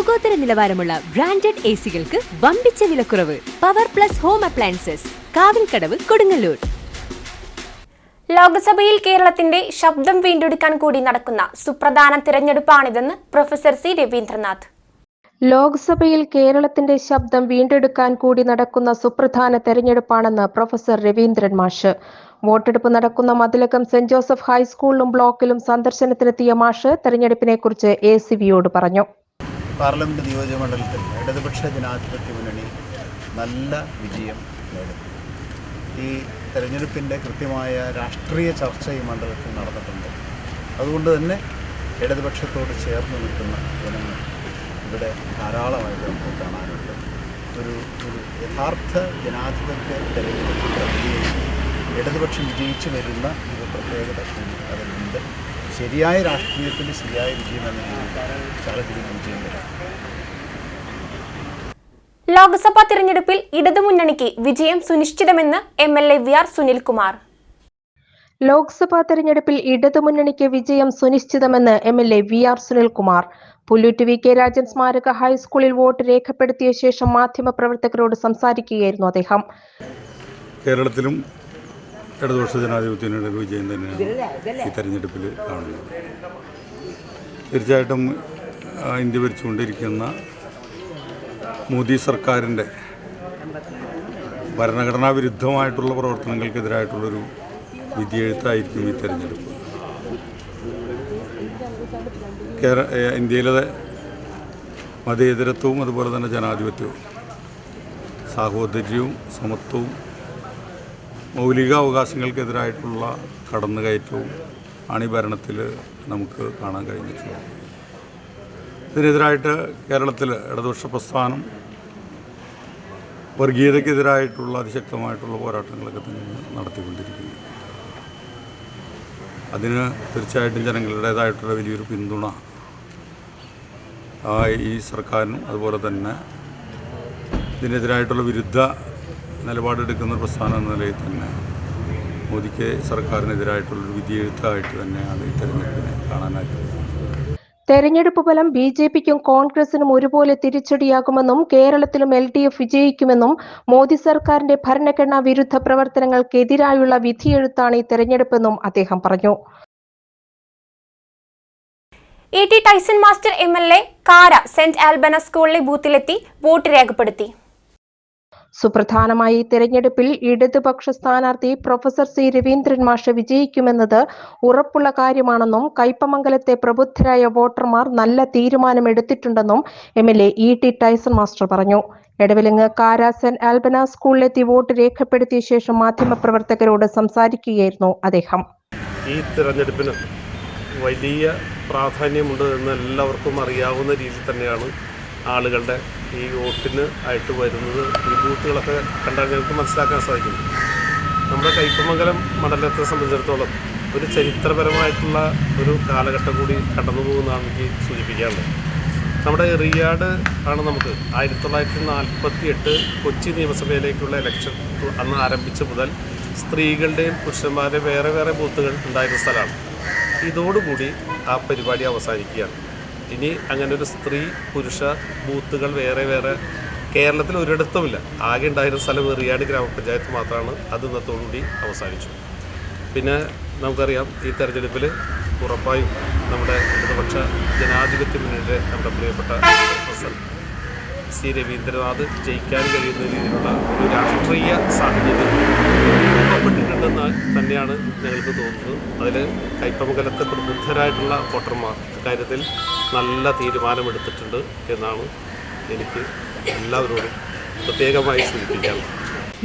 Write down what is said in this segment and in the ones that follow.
ലോകോത്തര നിലവാരമുള്ള branded A സികൾക്ക് വമ്പിച്ച വിലക്കുറവ്. Power plus home appliances Kavilkadavu Kodungallur. ലോക്സഭയിൽ കേരളത്തിന്റെ ശബ്ദം വീണ്ടെടുക്കാൻ കൂടി നടക്കുന്ന സുപ്രധാന തിരഞ്ഞെടുപ്പാണിതെന്ന് പ്രൊഫസർ സി രവീന്ദ്രനാഥ്. ലോക്സഭയിൽ കേരളത്തിന്റെ ശബ്ദം വീണ്ടെടുക്കാൻ കൂടി നടക്കുന്ന സുപ്രധാന തെരഞ്ഞെടുപ്പാണെന്ന് പ്രൊഫസർ രവീന്ദ്രൻ മാഷ്. വോട്ടെടുപ്പ് നടക്കുന്ന മതിലകം സെന്റ് ജോസഫ് ഹൈസ്കൂളിലും ബ്ലോക്കിലും സന്ദർശനത്തിനെത്തിയ മാഷ് തെരഞ്ഞെടുപ്പിനെക്കുറിച്ച് എ സി വിയോട് പറഞ്ഞു. പാർലമെന്റ് നിയോജക മണ്ഡലത്തിൽ ഇടതുപക്ഷ ജനാധിപത്യ മുന്നണി നല്ല വിജയം നേടും. ഈ തെരഞ്ഞെടുപ്പിന്റെ കൃത്യമായ രാഷ്ട്രീയ ചർച്ച ഈ മണ്ഡലത്തിൽ നടന്നിട്ടുണ്ട്. അതുകൊണ്ട് തന്നെ ഇടതുപക്ഷത്തോട് ചേർന്ന് നിൽക്കുന്ന ജനങ്ങൾ ഇവിടെ ധാരാളമായിട്ട് നമുക്ക് കാണാനുണ്ട്. ഒരു ഒരു യഥാർത്ഥ ജനാധിപത്യ തെരഞ്ഞെടുപ്പ് ഇടതുപക്ഷം വിജയിച്ചു വരുന്ന ഒരു പ്രത്യേകത അതിലുണ്ട്. ശരിയായ രാഷ്ട്രീയത്തിന്റെ ശരിയായ വിജയം എന്ന രീതിയിൽ വിജയം വരാം ലോക്സഭാ തിരഞ്ഞെടുപ്പിൽ ഇടതുമുന്നണിക്ക് വിജയം സുനിശ്ചിതമെന്ന് M L A V R Sunilkumar. Lok Sabha തെരഞ്ഞെടുപ്പിൽ ഇടതുമുന്നണിക്ക് വിജയം സുനിശ്ചിതമെന്ന് M L A V R Sunilkumar. Pullut V K Rajan സ്മാരക ഹൈസ്കൂളിൽ വോട്ട് രേഖപ്പെടുത്തിയ ശേഷം മാധ്യമപ്രവർത്തകരോട് സംസാരിക്കുകയായിരുന്നു അദ്ദേഹം. കേരളത്തിലും ഇടതുപക്ഷ ജനാധിപത്യത്തിനുള്ള വിജയം തന്നെയാണ് ഈ തെരഞ്ഞെടുപ്പിൽ കാണുന്നത്. തീർച്ചയായിട്ടും ഇന്ത്യ ഭരിച്ചുകൊണ്ടിരിക്കുന്ന മോദി സർക്കാരിന്റെ ഭരണഘടനാ വിരുദ്ധമായിട്ടുള്ള പ്രവർത്തനങ്ങൾക്കെതിരായിട്ടുള്ളൊരു വിധിയെഴുത്തായിരിക്കും ഈ തെരഞ്ഞെടുപ്പ്. കേര ഇന്ത്യയിലെ മതേതരത്വവും അതുപോലെ തന്നെ ജനാധിപത്യവും സാഹോദര്യവും സമത്വവും മൗലിക അവകാശങ്ങൾക്കെതിരായിട്ടുള്ള കടന്നുകയറ്റവും ആണ് ഈ ഭരണത്തിൽ നമുക്ക് കാണാൻ കഴിഞ്ഞിട്ടുള്ളത് ഇതിനെതിരായിട്ട് കേരളത്തിൽ ഇടതുപക്ഷ പ്രസ്ഥാനം വർഗീയതയ്ക്കെതിരായിട്ടുള്ള അതിശക്തമായിട്ടുള്ള പോരാട്ടങ്ങളൊക്കെ തന്നെ നടത്തിക്കൊണ്ടിരിക്കുന്നു. അതിന് തീർച്ചയായിട്ടും ജനങ്ങളുടേതായിട്ടുള്ള വലിയൊരു പിന്തുണ ഈ സർക്കാരിനും അതുപോലെ തന്നെ ഇതിനെതിരായിട്ടുള്ള വിരുദ്ധ നിലപാടെടുക്കുന്ന ഒരു പ്രസ്ഥാനം എന്ന നിലയിൽ തന്നെ മോദിക്ക് സർക്കാരിനെതിരായിട്ടുള്ളൊരു വിധിയെഴുത്തായിട്ട് തന്നെയാണ് ഈ തെരഞ്ഞെടുപ്പിനെ കാണാനായിട്ട് തെരഞ്ഞെടുപ്പ് ഫലം ബി ജെ പിക്കും കോൺഗ്രസിനും ഒരുപോലെ തിരിച്ചടിയാകുമെന്നും കേരളത്തിലും എൽ ഡി എഫ് വിജയിക്കുമെന്നും മോദി സർക്കാരിന്റെ ഭരണഘടനാ വിരുദ്ധ പ്രവർത്തനങ്ങൾക്കെതിരായുള്ള വിധിയെഴുത്താണ് ഈ തെരഞ്ഞെടുപ്പെന്നും അദ്ദേഹം പറഞ്ഞു. A T Tyson master M L A Kara saint ആൽബന സ്കൂളിലെ ബൂത്തിലെത്തി വോട്ട് രേഖപ്പെടുത്തി. സുപ്രധാനമായ തിരഞ്ഞെടുപ്പിൽ ഇടതുപക്ഷ സ്ഥാനാർത്ഥി പ്രൊഫസർ സി രവീന്ദ്രൻ മാഷ് വിജയിക്കുമെന്നത് ഉറപ്പുള്ള കാര്യമാണെന്നും കയ്പമംഗലത്തെ പ്രബുദ്ധരായ വോട്ടർമാർ നല്ല തീരുമാനമെടുത്തിട്ടുണ്ടെന്നും M L A E T Tyson master പറഞ്ഞു. എടവിലങ്ങ് കാര സെന്റ് ആൽബന സ്കൂളിലെത്തി വോട്ട് രേഖപ്പെടുത്തിയ ശേഷം മാധ്യമപ്രവർത്തകരോട് സംസാരിക്കുകയായിരുന്നു അദ്ദേഹം. ഈ തിരഞ്ഞെടുപ്പിന് വലിയ പ്രാധാന്യമുണ്ട് എന്ന് എല്ലാവർക്കും അറിയാവുന്ന രീതിയിൽ തന്നെയാണ് ആളുകളുടെ ഈ വോട്ടിന് ആയിട്ട് വരുന്നത് ഈ ബൂത്തുകളൊക്കെ കണ്ടാൽ ഞങ്ങൾക്ക് മനസ്സിലാക്കാൻ സാധിക്കും. നമ്മുടെ കൈപ്പമംഗലം മണ്ഡലത്തെ സംബന്ധിച്ചിടത്തോളം ഒരു ചരിത്രപരമായിട്ടുള്ള ഒരു കാലഘട്ടം കൂടി കടന്നു പോകുന്നതാണ് എനിക്ക് സൂചിപ്പിക്കാനുള്ളത്. നമ്മുടെ റിയാഡ് ആണ് നമുക്ക് ആയിരത്തി തൊള്ളായിരത്തി നാൽപ്പത്തി എട്ട് കൊച്ചി നിയമസഭയിലേക്കുള്ള ഇലക്ഷൻ അന്ന് ആരംഭിച്ച മുതൽ സ്ത്രീകളുടെയും പുരുഷന്മാരുടെയും വേറെ വേറെ ബൂത്തുകൾ ഉണ്ടായിരുന്ന സ്ഥലമാണ്. ഇതോടുകൂടി ആ പരിപാടി അവസാനിക്കുകയാണ്. ഇനി അങ്ങനെ ഒരു സ്ത്രീ പുരുഷ ബൂത്തുകൾ വേറെ വേറെ കേരളത്തിൽ ഒരിടത്തുമില്ല. ആകെ ഉണ്ടായിരുന്ന സ്ഥലം റിയാഡ് ഗ്രാമപഞ്ചായത്ത് മാത്രമാണ് അത് ഇന്നത്തോടുകൂടി അവസാനിച്ചു. പിന്നെ നമുക്കറിയാം ഈ തെരഞ്ഞെടുപ്പിൽ ഉറപ്പായും നമ്മുടെ ഇടതുപക്ഷ ജനാധിപത്യ മുന്നണിയുടെ നമ്മുടെ പ്രിയപ്പെട്ട സി രവീന്ദ്രനാഥ് ജയിക്കാൻ കഴിയുന്ന രീതിയിലുള്ള ഒരു രാഷ്ട്രീയ സാഹചര്യം. രൂപപ്പെട്ടിട്ടുണ്ടെന്ന് തന്നെയാണ് ഞങ്ങൾക്ക് തോന്നുന്നത്. അതിൽ കൈപ്പമംഗലത്തെ പ്രബുദ്ധരായിട്ടുള്ള വോട്ടർമാർ കാര്യത്തിൽ നല്ല തീരുമാനമെടുത്തിട്ടുണ്ട് എന്നാണ് എനിക്ക് എല്ലാവരോടും പ്രത്യേകമായി സൂചിപ്പിക്കാനുള്ളത്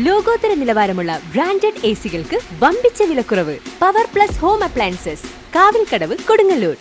ലോകോത്തര നിലവാരമുള്ള ബ്രാൻഡഡ് എ സികൾക്ക് വമ്പിച്ച വിലക്കുറവ്. Power plus home appliances Kavilkadavu Kodungallur.